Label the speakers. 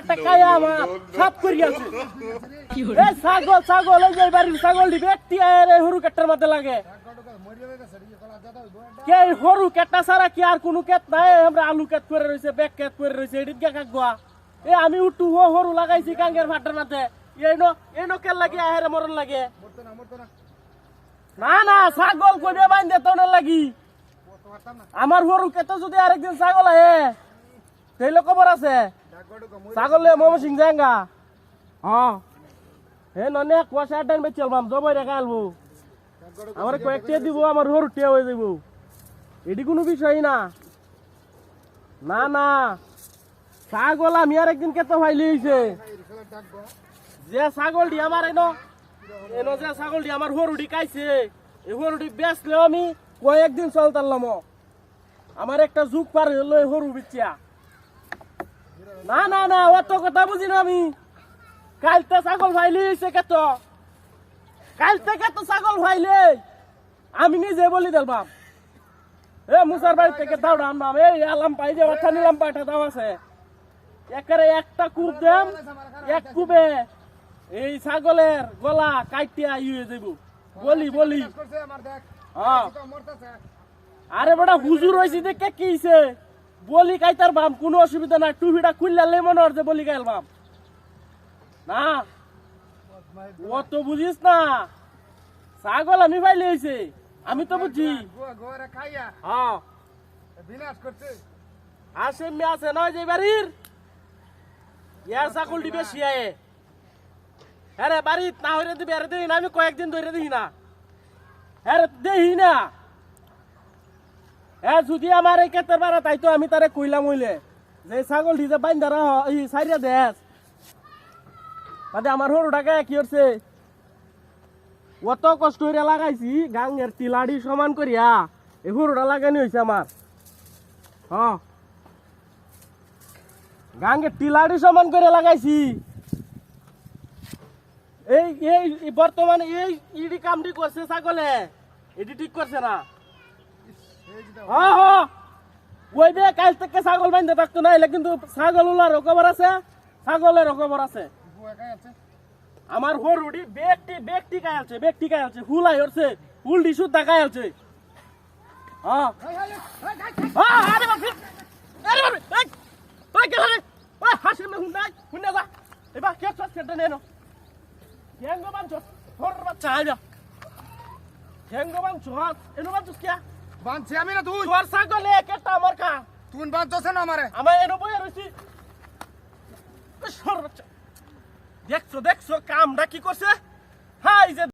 Speaker 1: একটা এই ছাগল ছাগল, এই যে বাড়ির ছাগল দি ব্যক্তি আর এই কে হরু কেটটা ছাড়া এ আমি উঠু হো হরু লাগাইছি কাঙ্গের ন কেন লাগে মরণ লাগে। না না, ছাগল কইবে বাইন্দে তো লাগি। আমার হরু কেটে যদি আরেকদিন ছাগল আহে সেই লোক খবর আছে? ছাগল মম সিং জাঙ্গা হ্যাঁ হে ননে কুয়াশা ডান বে চলবাম জবই রেখা আলবো আমার কয়েকটা দিব আমার হরু টিয়া হয়ে যাব। এটি কোনো বিষয় না। না না। ছাগল আমি আর একদিন কেতো ফাইলি হইছে যে ছাগলটি আমার এনো এনো যে ছাগলটি আমার হরুটি কাইছে এই হরুটি বেচলেও আমি কয়েকদিন চলতারলাম আমার একটা যুগ পার হলো হরু বিচ্ছিয়া না না না অত কথা বুঝি না আমি। কাল তো ছাগল ফাইলি হইছে কেত কালতে তো ছাগল ভাইলে। আমি নিজে বলি দেলবাম এ মুসার বাড়ি থেকে দাও আনবাম। এই আলাম পাই যে অর্থা নিলাম পাঠা দাও আছে। একেবারে একটা কূপ দেম এক কূপে এই ছাগলের গলা কাইটিয়া ইয়ে দেব বলি বলি। হ্যাঁ। আরে বড়া হুজুর হয়েছি দেখে কি হইছে? বলি কাইতার বাম কোনো অসুবিধা নাই। টুপিটা খুললে লেমন যে বলি গাইল বাম। না ও তো বুঝিস না। ছাগল আমি পাইলে হয়েছে আমি তো বুঝছি হ্যাঁ। আসে মেয়ে আছে নয় যে বাড়ির। ইয়ার ছাগলটি বেশি আয়ে। হ্যাঁ রে বাড়িত না হইরে দিবি আরে দেখি না আমি কয়েকদিন ধরে দেখি না। হ্যাঁ দেখি না। হ্যাঁ যদি আমার এই কেতের বারা তাই তো আমি তারে কইলাম হইলে যে ছাগল ডিজে বাইন দ্বারা এই সাইরিয়া দেশ। তাতে আমার সরু টাকা কি হচ্ছে অত কষ্ট করে লাগাইছি গাঙ্গের তিলাড়ি সমান করিয়া এই সরুটা লাগানি হয়েছে আমার হ্যাঁ গাঙ্গের টিলাড়ি সমান করে লাগাইছি। এই এই বর্তমানে এই ইডি কামটি করছে ছাগলে। এটি ঠিক করছে না? হ্যাঁ হ্যাঁ। ওই বে কাল থেকে ছাগল বাইন্দে থাকতো না, এলে কিন্তু ছাগল উলার খবর আছে, ছাগলের খবর আছে। আমার হরুডি ব্যক্তি ব্যক্তি কায় আছে ব্যক্তি কায় আছে হুলাই হচ্ছে হুলডি সুদ্ধা কায় আছে হ্যাঁ। হ্যাঁ আরে বাপ আরে বাপ এই ওই কে রে ওই হাসির মে হুন্ডাই হুন্ডা যা। এবার কে চট কেটে নেনো হেঙ্গো বাঞ্চ হর বাচ্চা আইবা হেঙ্গো বাঞ্চ এনো বাঞ্চ কে?
Speaker 2: বাঁধছি আমি না তুই?
Speaker 1: তোর ছাগলে কেটা আমার কা
Speaker 2: তুই বাঁধছ না আমারে?
Speaker 1: আমার এনো বই রইছি। দেখছ দেখছ কামটা কি করছে?